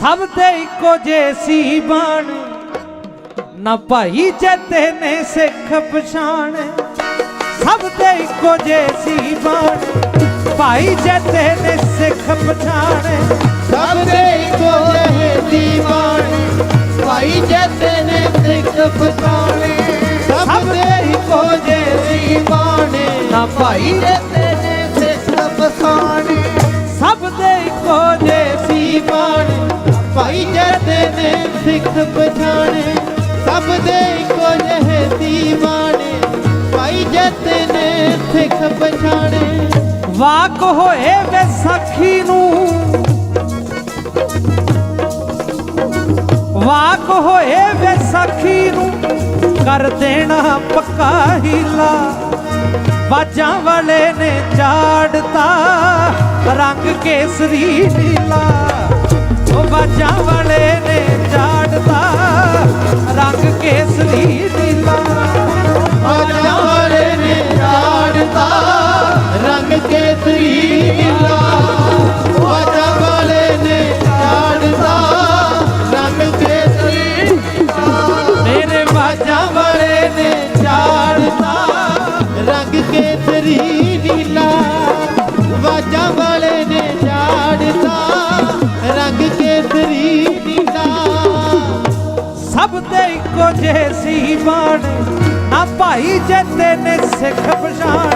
ਸਭ ਦੇ ਇੱਕੋ ਜੇ ਸੀ ਬਾਣ ਨਾ ਭਾਈ ਜਤੇ ਨੇ ਸਿੱਖ ਪਛਾਣ। ਸਭ ਦੇ ਇੱਕੋ ਜੇ ਸੀ ਬਾਣ ਭਾਈ ਜਤੇ ਨੇ ਸਿੱਖ ਪਛਾਣ। ਸਭ ਦੇ ਇੱਕੋ ਜਿਹੇ ਦੀਵਾਨ ਭਾਈ ਜੱਤੇ ਨੇ ਸਿੱਖ ਪਛਾਣੇ। ਸਭ ਦੇ ਇੱਕੋ ਜਿਹੇ ਦੀਵਾਨ ਨਾ ਭਾਈ ਜੱਤੇ ਨੇ ਸਿੱਖ ਪਛਾਣੇ। ਸਭ ਦੇ ਇੱਕੋ ਜੇ ਸਿੱਖ ਪਛਾਣੇ, ਸਭ ਦੇ ਇੱਕੋ ਜਿਹੇ ਦੀਵਾਨ। ਭਾਈ ਜੱਤੇ ਨੇ ਸਿੱਖ ਪਛਾਣੇ। ਵਾਕ ਹੋਏ ਵਿਸਾਖੀ ਨੂੰ। ਵਾਕ ਹੋਏ ਵਿਸਾਖੀ ਨੂੰ। ਕਰ ਦੇਣਾ ਪੱਕਾ ਹੀਲਾ। ਬਾਜਾਂ ਵਾਲੇ ਨੇ ਝਾੜਤਾ ਰੰਗ ਕੇਸਰੀ ਨੀਲਾ। ਉਹ ਬਾਜਾਂ ਵਾਲੇ ਕੇਸਰੀ ਨੀਲਾ ਆਜਾ ਵਾਲੇ ਨੇ ਝਾੜਤਾ ਰੰਗ ਕੇਸਰੀ ਨੀਲਾ ਆਜਾ ਵਾਲੇ ਨੇ ਝਾੜਤਾ ਰੰਗ ਕੇਸਰੀ ਮੇਰੇ ਬਾਜਾਂ ਵਾਲੇ ਨੇ ਝਾੜਤਾ ਰੰਗ ਕੇਸਰੀ ਸਭ ਦੇ ਇੱਕੋ ਜਿਹੇ ਸੀ ਬਾਣ ਨਾ ਭਾਈ ਜੱਤੇ ਨੇ ਸਿੱਖ ਪਛਾਣ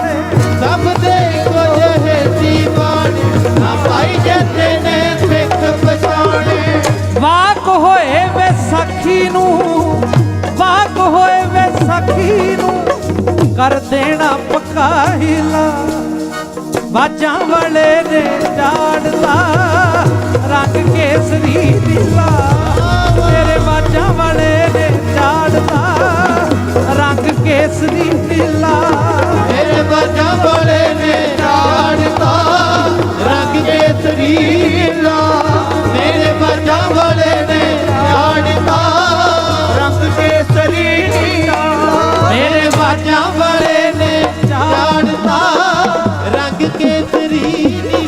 ਸਭ ਦੇ ਇੱਕੋ ਜਿਹੇ ਦੀਵਾਨ ਨਾ। ਭਾਈ ਜੱਤੇ ਨੇ ਸਿੱਖ ਪਛਾਣੇ ਵਾਕ ਹੋਏ ਵਿਸਾਖੀ ਨੂੰ ਵਾਕ ਹੋਏ ਵਿਸਾਖੀ ਨੂੰ ਕਰ ਦੇਣਾ ਪੱਕਾ ਹੀਲਾ ਬਾਜਾਂ ਵਾਲੇ ਨੇ ਝਾੜਦਾ ਰੰਗ ਕੇਸਰੀ ਨੀਲਾ ਮੇਰੇ ਕੇਸਰੀ ਨੀਲਾ ਮੇਰੇ ਬਾਜਾ ਵਾਲੇ ਨੇ ਝਾੜਤਾ ਰੰਗ ਕੇਸਰੀ ਨੀਲਾ ਮੇਰੇ ਬਾਜਾ ਵਾਲੇ ਨੇ ਝਾੜਤਾ ਰੰਗ ਕੇਸਰੀ ਨੀਲਾ ਮੇਰੇ ਬਾਜਾ ਵਾਲੇ ਨੇ ਝਾੜਤਾ ਰੰਗ ਕੇਸਰੀ ਨੀਲਾ